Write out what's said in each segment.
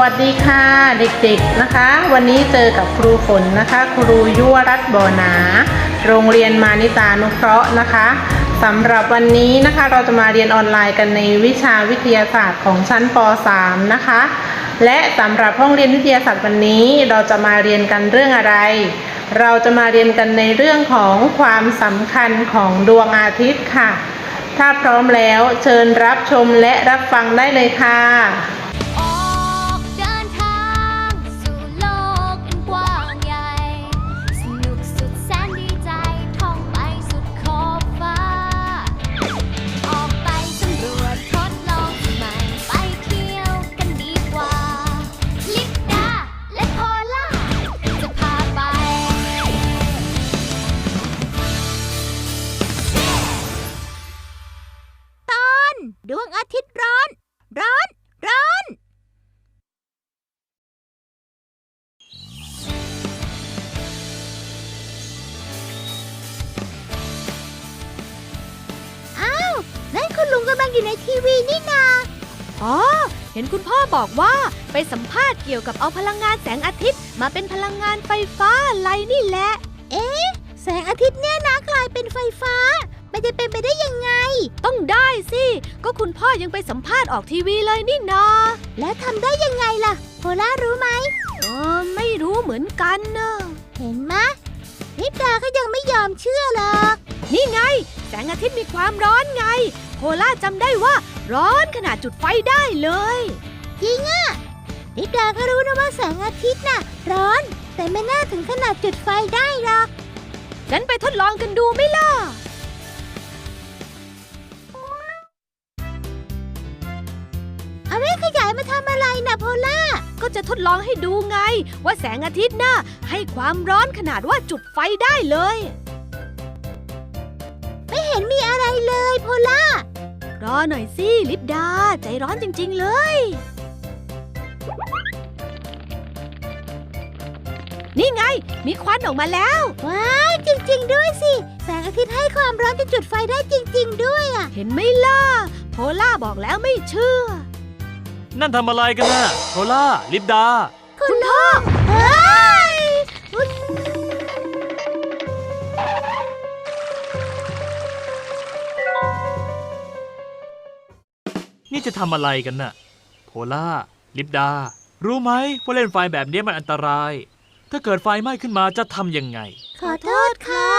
วัสดีค่ะเด็กๆนะคะ วันนี้เจอกับครูฝนนะคะ ครูยุวรัตบ่อหนา โรงเรียนมานิตานุเคราะห์นะคะสำหรับวันนี้นะคะเราจะมาเรียนออนไลน์กันในวิชาวิทยาศาสตร์ของชั้นป .3 นะคะ และสำหรับห้องเรียนวิทยาศาสตร์วันนี้เราจะมาเรียนกันเรื่องอะไร เราจะมาเรียนกันในเรื่องของความสำคัญของดวงอาทิตย์ค่ะ ถ้าพร้อมแล้วเชิญรับชมและรับฟังได้เลยค่ะ อยู่ในทีวีนี่นา อ๋อ เห็นคุณพ่อบอกว่าไปสัมภาษณ์เกี่ยวกับเอาพลังงานแสงอาทิตย์ มาเป็นพลังงานไฟฟ้าอะไรนี่แหละ เอ๊ะ แสงอาทิตย์เนี่ยนะกลายเป็นไฟฟ้า มันจะเป็นไปได้ยังไง ต้องได้สิ ก็คุณพ่อยังไปสัมภาษณ์ออกทีวีเลยนี่นา แล้วทำได้ยังไงล่ะ โพล่ารู้ไหมเออไม่รู้เหมือนกันนะเห็นไหมลิปดาก็ยังไม่ยอมเชื่อหรอก นี่ไง แสงอาทิตย์มีความร้อนไง โคล่าจำได้ว่าร้อนขนาดจุดไฟได้เลย จริงอะลิปดาก็รู้นะว่าแสงอาทิตย์น่ะ ร้อน แต่ไม่น่าถึงขนาดจุดไฟได้หรอกงั้นไปทดลองกันดูไหมล่ะ เอาเร่ขยายมาทำอะไรนะโพล่า ก็จะทดลองให้ดูไง ว่าแสงอาทิตย์น่ะ ให้ความร้อนขนาดว่าจุดไฟได้เลย ไม่เห็นมีอะไรเลยโพล่า รอหน่อยสิ ลิปดา ใจร้อนจริง ๆ เลย นี่ไง มีควันออกมาแล้ว ว้าว จริง ๆ ด้วยสิ แสงอาทิตย์ให้ความร้อนจนจุดไฟได้จริง ๆ ด้วยอะเห็นไหมล่ะ โพล่าบอกแล้วไม่เชื่อ นั่นทำอะไรกันน่ะโคล่าลิปดา คุณพ่อ นี่จะทำอะไรกันน่ะ โพล่า ลิปดา รู้ไหมว่าเล่นไฟแบบนี้มันอันตราย ถ้าเกิดไฟไหม้ขึ้นมาจะทำยังไง ขอโทษค่ะ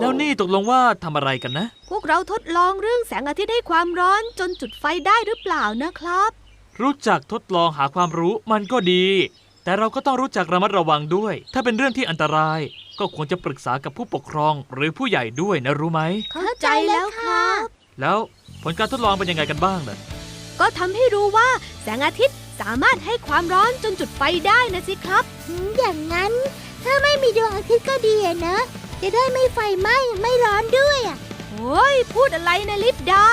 แล้วนี่ตกลงว่าทำอะไรกันนะ พวกเราทดลองเรื่องแสงอาทิตย์ให้ความร้อนจนจุดไฟได้หรือเปล่านะครับ รู้จักทดลองหาความรู้มันก็ดี แต่เราก็ต้องรู้จักระมัดระวังด้วย ถ้าเป็นเรื่องที่อันตราย ก็ควรจะปรึกษากับผู้ปกครองหรือผู้ใหญ่ด้วยนะรู้ไหม เข้าใจแล้วครับ แล้วผลการทดลองเป็นยังไงกันบ้างล่ะ ก็ทำให้รู้ว่าแสงอาทิตย์สามารถให้ความร้อนจนจุดไฟได้นะสิครับอืมอย่างนั้น ถ้าไม่มีดวงอาทิตย์ก็ดีอะนะ จะได้ไม่ไฟไหม้ไม่ร้อนด้วยอะโอ้ยพูดอะไรนะลิปดา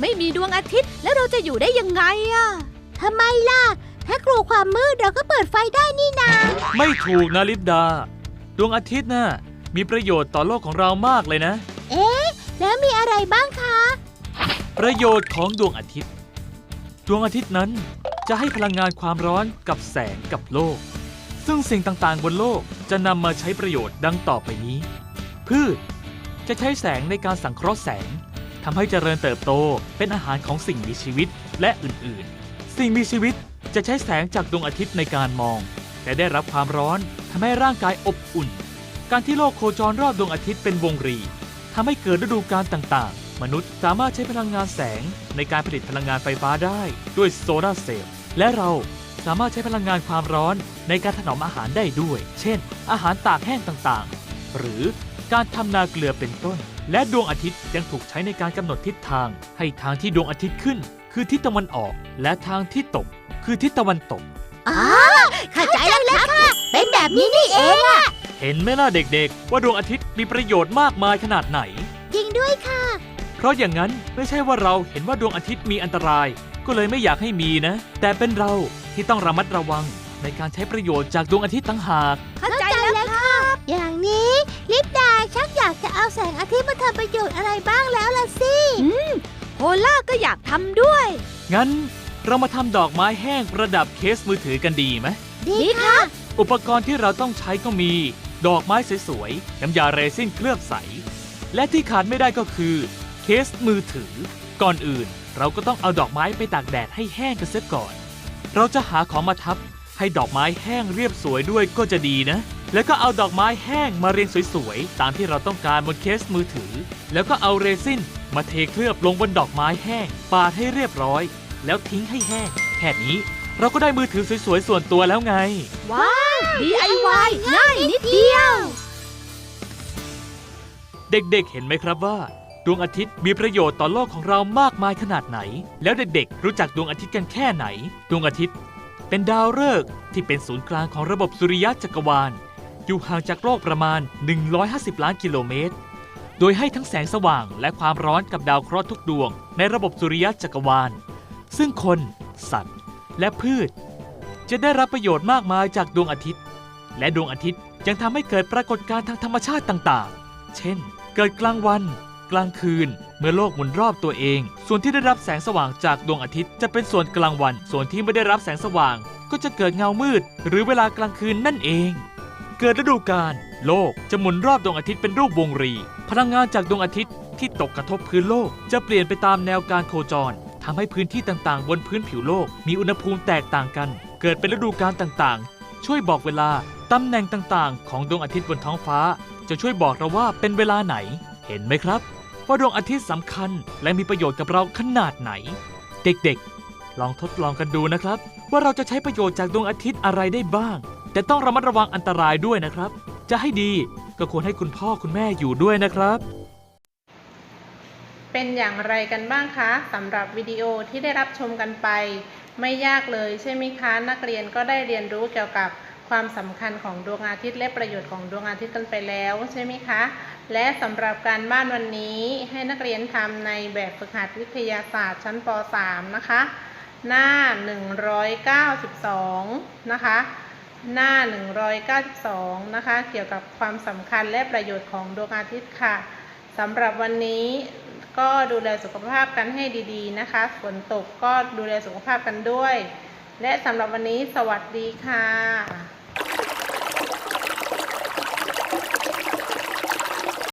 ไม่มีดวงอาทิตย์แล้วเราจะอยู่ได้ยังไงอะทำไมล่ะ ถ้ากลัวความมืดเราก็เปิดไฟได้นี่นา ไม่ถูกนะลิปดา ดวงอาทิตย์น่ะมีประโยชน์ต่อโลกของเรามากเลยนะ เอ๊ะ แล้วมีอะไรบ้างคะ ประโยชน์ของดวงอาทิตย์ ดวงอาทิตย์นั้นจะให้พลังงานความร้อนกับแสงกับโลก ซึ่งสิ่งต่างๆ บนโลกจะนำมาใช้ประโยชน์ดังต่อไปนี้ พืชจะใช้แสงในการสังเคราะห์แสงทำให้เจริญเติบโตเป็นอาหารของสิ่งมีชีวิตและอื่นๆ สิ่งมีชีวิตจะใช้แสงจากดวงอาทิตย์ในการมอง แต่ได้รับความร้อนทำให้ร่างกายอบอุ่น การที่โลกโคจรรอบดวงอาทิตย์เป็นวงรีทำให้เกิดฤดูกาลต่างๆ มนุษย์สามารถใช้พลังงานแสงในการผลิตพลังงานไฟฟ้าได้ด้วยโซลาร์เซลล์และเราสามารถใช้พลังงานความร้อนในการถนอมอาหารได้ด้วย เช่น อาหารตากแห้งต่างๆ หรือการทำนาเกลือเป็นต้น และดวงอาทิตย์ยังถูกใช้ในการกำหนดทิศทาง ให้ทางที่ดวงอาทิตย์ขึ้น คือทิศตะวันออก และทางที่ตก คือทิศตะวันตกอ๋อเข้าใจแล้วค่ะ เป็นแบบนี้นี่เองอะเห็นไหมล่ะเด็กๆ ว่าดวงอาทิตย์มีประโยชน์มากมายขนาดไหน จริงด้วยค่ะ เพราะอย่างนั้นไม่ใช่ว่าเราเห็นว่าดวงอาทิตย์มีอันตราย ก็เลยไม่อยากให้มีนะ แต่เป็นเราที่ต้องระมัดระวัง ในการใช้ประโยชน์จากดวงอาทิตย์ต่างหาก เข้าใจแล้วครับ อย่างนี้ลิปดาชักอยากจะเอาแสงอาทิตย์มาทำประโยชน์อะไรบ้างแล้วล่ะสิโพล่าก็อยากทำด้วย งั้นเรามาทำดอกไม้แห้งประดับเคสมือถือกันดีไหมดีค่ะอุปกรณ์ที่เราต้องใช้ก็มี ดอกไม้สวยๆน้ำยาเรซินเคลือบใส และที่ขาดไม่ได้ก็คือ เคสมือถือ ก่อนอื่นเราก็ต้องเอาดอกไม้ไปตากแดดให้แห้งกันเสียก่อน เราจะหาของมาทับ ให้ดอกไม้แห้งเรียบสวยด้วยก็จะดีนะ แล้วก็เอาดอกไม้แห้งมาเรียงสวยๆ ตามที่เราต้องการบนเคสมือถือ แล้วก็เอาเรซินมาเทเคลือบลงบนดอกไม้แห้ง ปาดให้เรียบร้อย แล้วทิ้งให้แห้ง แค่นี้เราก็ได้มือถือสวยๆ ส่วนตัวแล้วไง ว้าว DIY ง่ายนิดเดียว เด็กๆ เห็นไหมครับว่า ดวงอาทิตย์มีประโยชน์ต่อโลกของเรามากมายขนาดไหน แล้วเด็กๆรู้จักดวงอาทิตย์กันแค่ไหน ดวงอาทิตย์ เป็นดาวฤกษ์ที่เป็นศูนย์กลางของระบบสุริยะจักรวาล อยู่ห่างจากโลกประมาณ 150 ล้านกิโลเมตร โดยให้ทั้งแสงสว่างและความร้อนกับดาวเคราะห์ทุกดวง ในระบบสุริยะจักรวาล ซึ่งคน สัตว์ และพืช จะได้รับประโยชน์มากมายจากดวงอาทิตย์ และดวงอาทิตย์ยังทำให้เกิดปรากฏการณ์ทางธรรมชาติต่างๆ เช่น เกิดกลางวัน กลางคืน เมื่อโลกหมุนรอบตัวเอง ส่วนที่ได้รับแสงสว่างจากดวงอาทิตย์จะเป็นส่วนกลางวัน ส่วนที่ไม่ได้รับแสงสว่าง ก็จะเกิดเงามืด หรือเวลากลางคืนนั่นเอง เกิดฤดูกาลโลกจะหมุนรอบดวงอาทิตย์เป็นรูปวงรี พลังงานจากดวงอาทิตย์ที่ตกกระทบพื้นโลก จะเปลี่ยนไปตามแนวการโคจรทำให้พื้นที่ต่างๆ บนพื้นผิวโลก มีอุณหภูมิแตกต่างกัน เกิดเป็นฤดูกาลต่างๆ ช่วยบอกเวลาตำแหน่งต่างๆ ของดวงอาทิตย์บนท้องฟ้า จะช่วยบอกเราว่าเป็นเวลาไหน เห็นไหมครับ ว่าดวงอาทิตย์สำคัญและมีประโยชน์กับเราขนาดไหน เด็กๆ ลองทดลองกันดูนะครับ ว่าเราจะใช้ประโยชน์จากดวงอาทิตย์อะไรได้บ้าง แต่ต้องระมัดระวังอันตรายด้วยนะครับ จะให้ดีก็ควรให้คุณพ่อคุณแม่อยู่ด้วยนะครับ เป็นอย่างไรกันบ้างคะสำหรับวิดีโอที่ได้รับชมกันไป ไม่ยากเลยใช่ไหมคะ นักเรียนก็ได้เรียนรู้เกี่ยวกับความสำคัญของดวงอาทิตย์และประโยชน์ของดวงอาทิตย์กันไปแล้วใช่ไหมคะ และสำหรับการบ้านวันนี้ให้นักเรียนทำในแบบฝึกหัดวิทยาศาสตร์ชั้นป .3 นะคะ หน้า 192 นะคะ หน้า 192 นะคะ เกี่ยวกับความสำคัญและประโยชน์ของดวงอาทิตย์ค่ะสำหรับวันนี้ก็ดูแลสุขภาพกันให้ดีๆนะคะ ฝนตกก็ดูแลสุขภาพกันด้วย และสำหรับวันนี้สวัสดีค่ะ